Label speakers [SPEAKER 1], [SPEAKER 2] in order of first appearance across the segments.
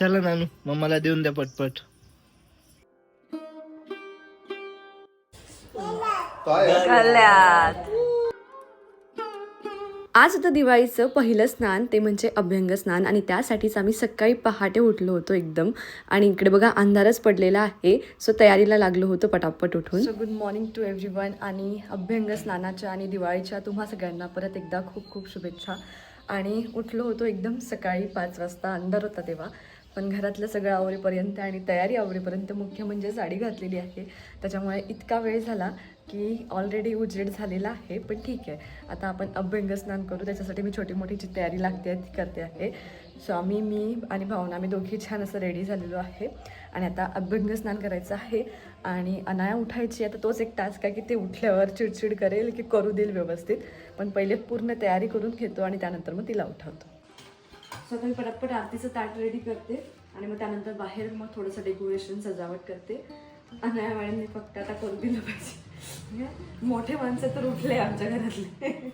[SPEAKER 1] चला नानू मम्माला देऊन द्या पटपट.
[SPEAKER 2] आज होतं दिवाळीचं पहिलं स्नान ते म्हणजे अभ्यंग स्नान आणि त्यासाठीच आम्ही सकाळी पहाटे उठलो होतो एकदम. आणि इकडे बघा अंधारच पडलेला आहे. सो तयारीला लागलो होतो पटापट उठून. So good morning to everyone आणि अभ्यंग स्नानाच्या आणि दिवाळीच्या तुम्हा सगळ्यांना परत एकदा खूप खूप शुभेच्छा. आणि उठलो होतो एकदम सकाळी पाच वाजता. अंधार होता तेव्हा. पण घरातलं सगळं आवरेपर्यंत आणि तयारी आवरेपर्यंत मुख्य म्हणजे साडी घातलेली आहे. त्याच्यामुळे इतका वेळ झाला की ऑलरेडी उजेड झालेला आहे पण ठीक आहे. आता आपण अभ्यंग स्नान करू. त्याच्यासाठी मी छोटी मोठी जी तयारी लागते ती करते आहे. सो आम्ही मी आणि भावना आम्ही दोघी छान असं रेडी झालेलो आहे. आणि आता अभ्यंग स्नान करायचं आहे आणि अनाया उठायची. आता तोच एक टास्क आहे की ते उठल्यावर चिडचिड करेल की करू देईल व्यवस्थित. पण पहिले पूर्ण तयारी करून घेतो आणि त्यानंतर मग तिला उठवतो. सो आता मी पटापट आरतीचं ताट रेडी करते आणि मग त्यानंतर बाहेर मग थोडंसं डेकोरेशन सजावट करते. आणि या फक्त आता करू दिलं पाहिजे. म्हणजे मोठे माणसं तर उठले आमच्या घरातले.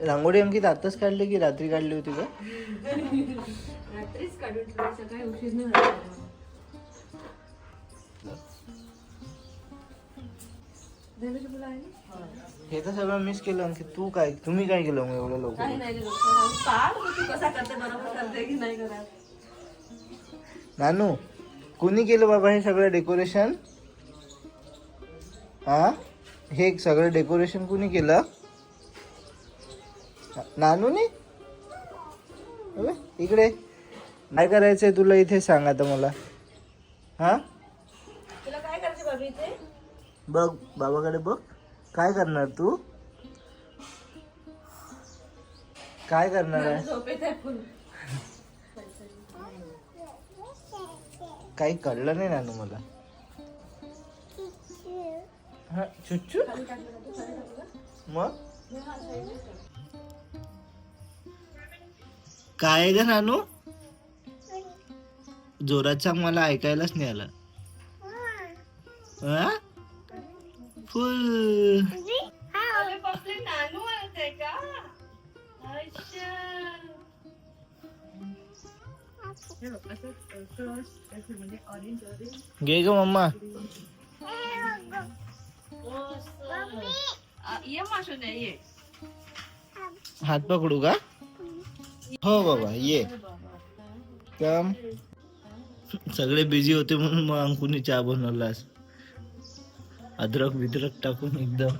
[SPEAKER 1] रांगोळी अंकित आताच काढली की रात्री काढली होती का?
[SPEAKER 2] रात्रीच काढून सकाळी उशीर
[SPEAKER 1] हे तर सगळं मिस केलं अंकित. तू काय तुम्ही काय केलं मग एवढं लवकर?
[SPEAKER 2] कसा करते बरोबर करते की नाही करत.
[SPEAKER 1] नानू कुणी केलं बाबा हे सगळं डेकोरेशन? हा? हे सगळं डेकोरेशन कुणी केलं? नानूने? इकडे. काय करायचंय तुला इथे सांग आता मला. हा?
[SPEAKER 2] तुला काय करायचं बाबी इथे?
[SPEAKER 1] बघ बाबाकडे बघ. काय करणार तू? काय करणार आहे
[SPEAKER 2] झोपेत आहे फुल
[SPEAKER 1] काही कळलं नाही नानू मला. हा चुच्चू? मग? काय ग नानू? जोराचा मला ऐकायलाच नाही आलं. हा? फुल.
[SPEAKER 2] नानू का?
[SPEAKER 1] घे ग मम्मा.
[SPEAKER 2] ये माशून ये
[SPEAKER 1] हात पकडू का? हो बाबा ये. कम. सगळे बिझी होते म्हणून मग अंकुनी चहा बनवलास अद्रक बिद्रक टाकून एकदम.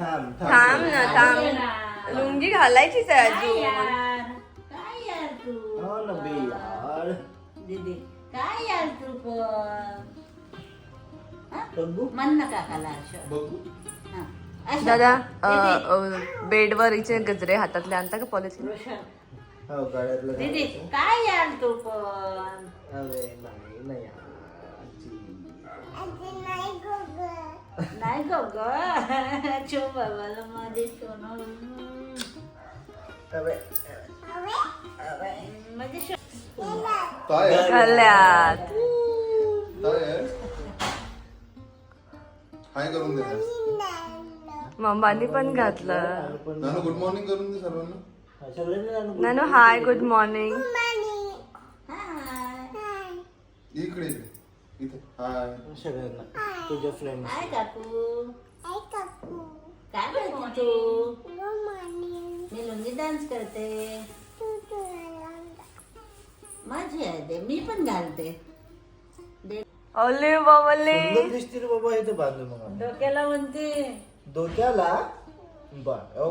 [SPEAKER 2] थांब ना थांब. लुंगी घालायचीच आहे अजून.
[SPEAKER 1] हा.
[SPEAKER 3] असं.
[SPEAKER 2] दादा
[SPEAKER 3] दीदी,
[SPEAKER 2] बेडवर इचे गजरे हातातले आणता का पॉलिसी
[SPEAKER 3] रोशन.
[SPEAKER 1] हो गळ्यातलं
[SPEAKER 3] दीदी काय यार तू पण?
[SPEAKER 1] अरे नाही नाही यार.
[SPEAKER 3] नाही गो ग. चो बाबाला माझे सोनं
[SPEAKER 1] अबे,
[SPEAKER 3] म्हणजे शो-
[SPEAKER 2] कल्यात
[SPEAKER 4] हाय करून दे ना.
[SPEAKER 2] मम्मानी पण घातलं.
[SPEAKER 4] नानू गुड मॉर्निंग करून दे सर्वांना.
[SPEAKER 2] नानू हाय गुड मॉर्निंग
[SPEAKER 3] हाय
[SPEAKER 4] इकडे इकडे. इथे. हाय
[SPEAKER 1] सगळ्यांना. तुझ्या फ्रेंड
[SPEAKER 3] हाय काकू. काय म्हणते तू? मी लुंगी डान्स करते. माझी आहे ते. मी पण घालते. दे-
[SPEAKER 2] ओले बाबले
[SPEAKER 1] सुंदर दिसते रे बाबा इथे बांधू मग
[SPEAKER 3] डोक्याला म्हणते.
[SPEAKER 1] डोक्याला? बर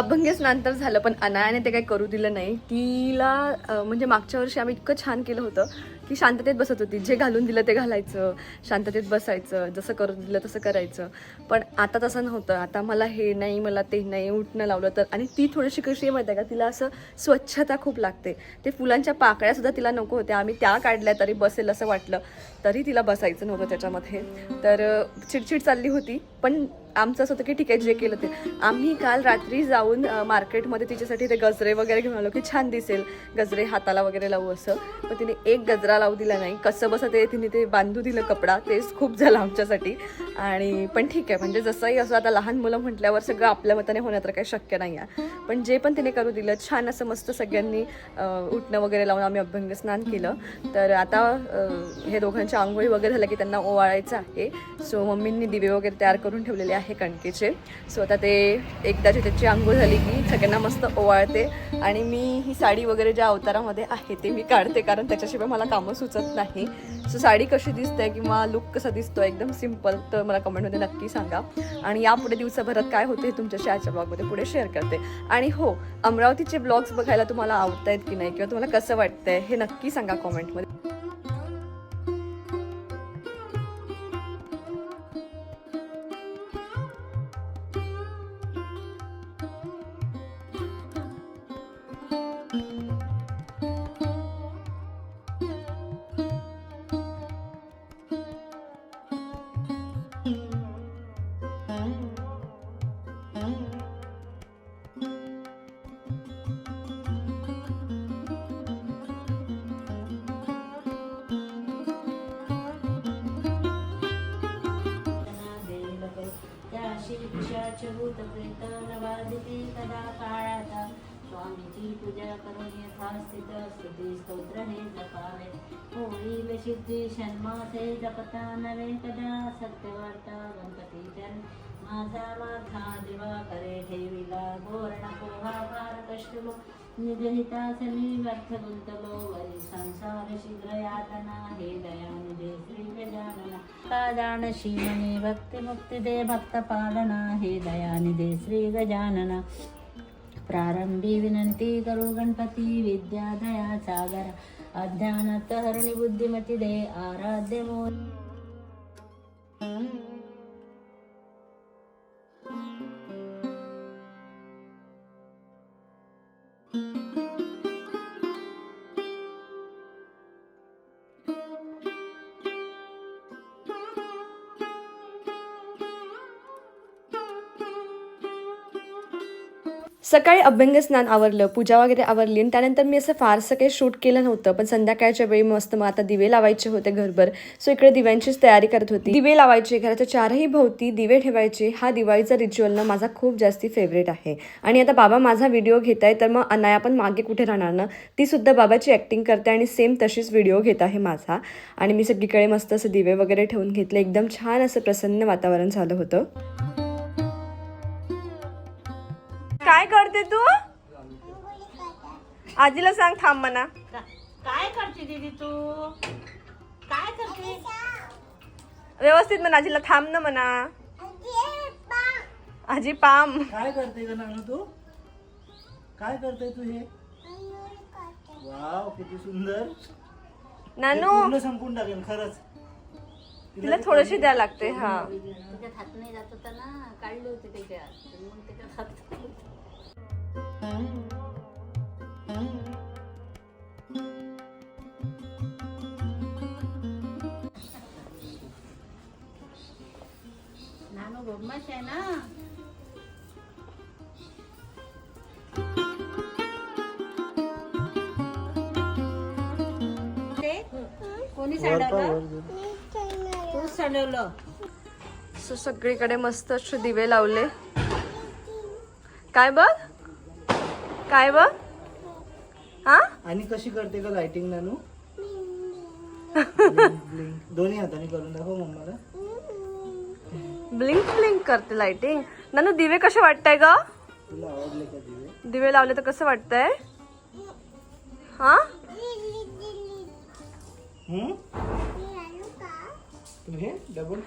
[SPEAKER 2] अभंग नंतर झालं पण अनायाने ते काही करू दिलं नाही. तिला म्हणजे मागच्या वर्षी आम्ही इतकं छान केलं होतं की शांततेत बसत होती. जे घालून दिलं ते घालायचं शांततेत बसायचं जसं करून दिलं तसं करायचं. पण आता तसं नव्हतं. आता मला हे नाही मला ते नाही उठणं लावलं तर. आणि ती थोडीशी कशी आहे माहिती आहे का? तिला असं स्वच्छता खूप लागते. ते फुलांच्या पाकळ्यासुद्धा तिला नको होत्या. आम्ही त्या काढल्या तरी बसेल असं वाटलं. तरी तिला बसायचं नव्हतं त्याच्यामध्ये. तर चिडचिड चालली होती. पण आमचं असं होतं की ठीक आहे जे केलं ते. आम्ही काल रात्री जाऊन मार्केटमध्ये तिच्यासाठी ते गजरे वगैरे घेऊन आलो की छान दिसेल. गजरे हाताला वगैरे लावू असं. पण तिने एक गजरा लावू दिला नाही. कसं बसं ते तिने ते बांधू दिलं कपडा. तेच खूप झालं आमच्यासाठी. आणि पण ठीक आहे म्हणजे जसंही असं आता लहान मुलं म्हटल्यावर सगळं आपल्या मताने होणं तर काही शक्य नाही आहे. पण जे पण तिने करू दिलं छान असं मस्त सगळ्यांनी उठणं वगैरे लावून आम्ही अभ्यंग स्नान केलं. तर आता हे दोघांच्या आंघोळी वगैरे झालं की त्यांना ओवाळायचं आहे. सो मम्मींनी दिवे वगैरे तयार करून ठेवलेले आहे कणकेचे. सो आता ते एकदाची त्याची आंघोळ झाली की सगळ्यांना मस्त ओवाळते. आणि मी ही साडी वगैरे ज्या अवतारामध्ये आहे ते मी काढते कारण त्याच्याशिवाय मला कामं सुचत नाही. सो साडी कशी दिसते किंवा लुक कसा दिसतो एकदम सिंपल तर मला कमेंटमध्ये नक्की सांगा. आणि यापुढे दिवसाभरात काय होते हे तुमच्याशी आजच्या ब्लॉगमध्ये पुढे शेअर करते. आणि हो अमरावतीचे ब्लॉग्स बघायला तुम्हाला आवडतायत की नाही? किंवा तुम्हाला कसं वाटतंय? हे नक्की सांगा कॉमेंटमध्ये
[SPEAKER 3] ಸರ್ವದಾ ಕಾಳ स्वामीची पूजा करून यथास्थित स्तुती स्तोत्र हे जपावे। होईल सिद्धी षण्मासे जपता नवे कदा सत्यवार्ता गणपती जन। माझा माथा दिवा करे ठेविला गोरण पोहा फार कष्टलो निजहिता सनी व्यर्थ गुंतलो वरी संसार शीघ्र यातना हे दयानिधे श्री गजानना। पादान जानशी मनी भक्ती दे भक्त पालना हे दयानिधे श्री गजानना। प्रारंभी विनंती करू गणपती विद्या दया सागर. अध्यानात हरणी बुद्धिमती दे आराध्य मोर
[SPEAKER 2] सकाळी अभ्यंग स्नान आवरलं पूजा वगैरे आवरली आणि त्यानंतर मी असं फारसं काही शूट केलं नव्हतं. पण संध्याकाळच्या वेळी मस्त मग आता दिवे लावायचे होते घरभर. सो इकडे दिव्यांचीच तयारी करत होती. दिवे लावायचे घराच्या चारही भोवती दिवे ठेवायचे. हा दिवाळीचा रिच्युअल ना माझा खूप जास्ती फेवरेट आहे. आणि आता बाबा माझा व्हिडिओ घेत आहे तर मग अनाया पण मागे कुठे राहणार ना? ती सुद्धा बाबाची ॲक्टिंग करते आणि सेम तशीच व्हिडिओ घेत आहे माझा. आणि मी सगळीकडे मस्त असं दिवे वगैरे ठेवून घेतले. एकदम छान असं प्रसन्न वातावरण झालं होतं. काय करते तू? आजीला सांग थांब म्हणा.
[SPEAKER 3] काय करते दीदी तू? काय करते?
[SPEAKER 2] व्यवस्थित म्हणा आजीला थांब ना म्हणा. आजी पाम
[SPEAKER 1] काय करते का नानू तू? काय करते तू हे? वाव किती सुंदर.
[SPEAKER 2] नानू.
[SPEAKER 1] पूर्ण संपून टाकेल खरंच.
[SPEAKER 2] तिला थोडीशी द्यायला लागते हा.
[SPEAKER 3] त्याच्यात हात नाही जात होता ना काढले होते त्याच्यात. मग त्याच्यात हात नानू बदमाश आहे ना ते कोणी सांडवलं तूच सांडवलं
[SPEAKER 2] सो सगळीकडे मस्त दिवे लावले काय बघ काय बघ हा?
[SPEAKER 1] आणि कशी करते का लाइटिंग नानू. दोन्ही हाताने करून दाखव मम्माला.
[SPEAKER 2] ब्लिंक ब्लिंक करते लाइटिंग नानू दिवे कसे वाटताय ग?
[SPEAKER 1] तुला आवडले का दिवे?
[SPEAKER 2] दिवे लावले तर कसं वाटतंय? हा?
[SPEAKER 1] हम्म? तू हे डबल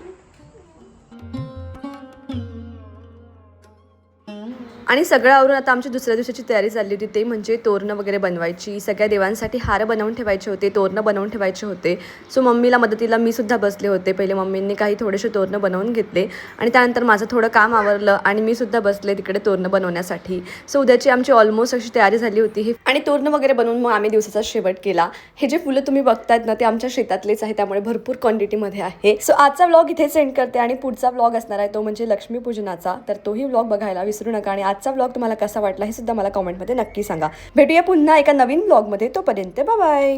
[SPEAKER 2] आणि सगळं आवरून आता आमची दुसऱ्या दिवसाची तयारी चालली होती. ते म्हणजे तोरणं वगैरे बनवायची. सगळ्या देवांसाठी हार बनवून ठेवायचे होते. तोरणं बनवून ठेवायचे होते. सो मम्मीला मदतीला मी सुद्धा बसले होते. पहिले मम्मींनी काही थोडेसे तोरणं बनवून घेतले. आणि त्यानंतर माझं थोडं काम आवरलं आणि मी सुद्धा बसले तिकडे तोरणं बनवण्यासाठी. सो उद्याची आमची ऑलमोस्ट अशी तयारी झाली होती. ही आणि तोरणं वगैरे बनवून मग आम्ही दिवसाचा शेवट केला. हे जे फुलं तुम्ही बघतायत ना ते आमच्या शेतातलेच आहे. त्यामुळे भरपूर क्वांटिटीमध्ये आहे. सो आजचा व्लॉग इथे सेंड करते आणि पुढचा व्लॉग असणार आहे तो म्हणजे लक्ष्मीपूजनाचा. तर तोही व्लॉग बघायला विसरू नका आणि आजचा व्लॉग तुम्हाला कसा वाटला हे सुद्धा मला कॉमेंटमध्ये नक्की सांगा. भेटूया पुन्हा एका नवीन ब्लॉगमध्ये तोपर्यंत बाय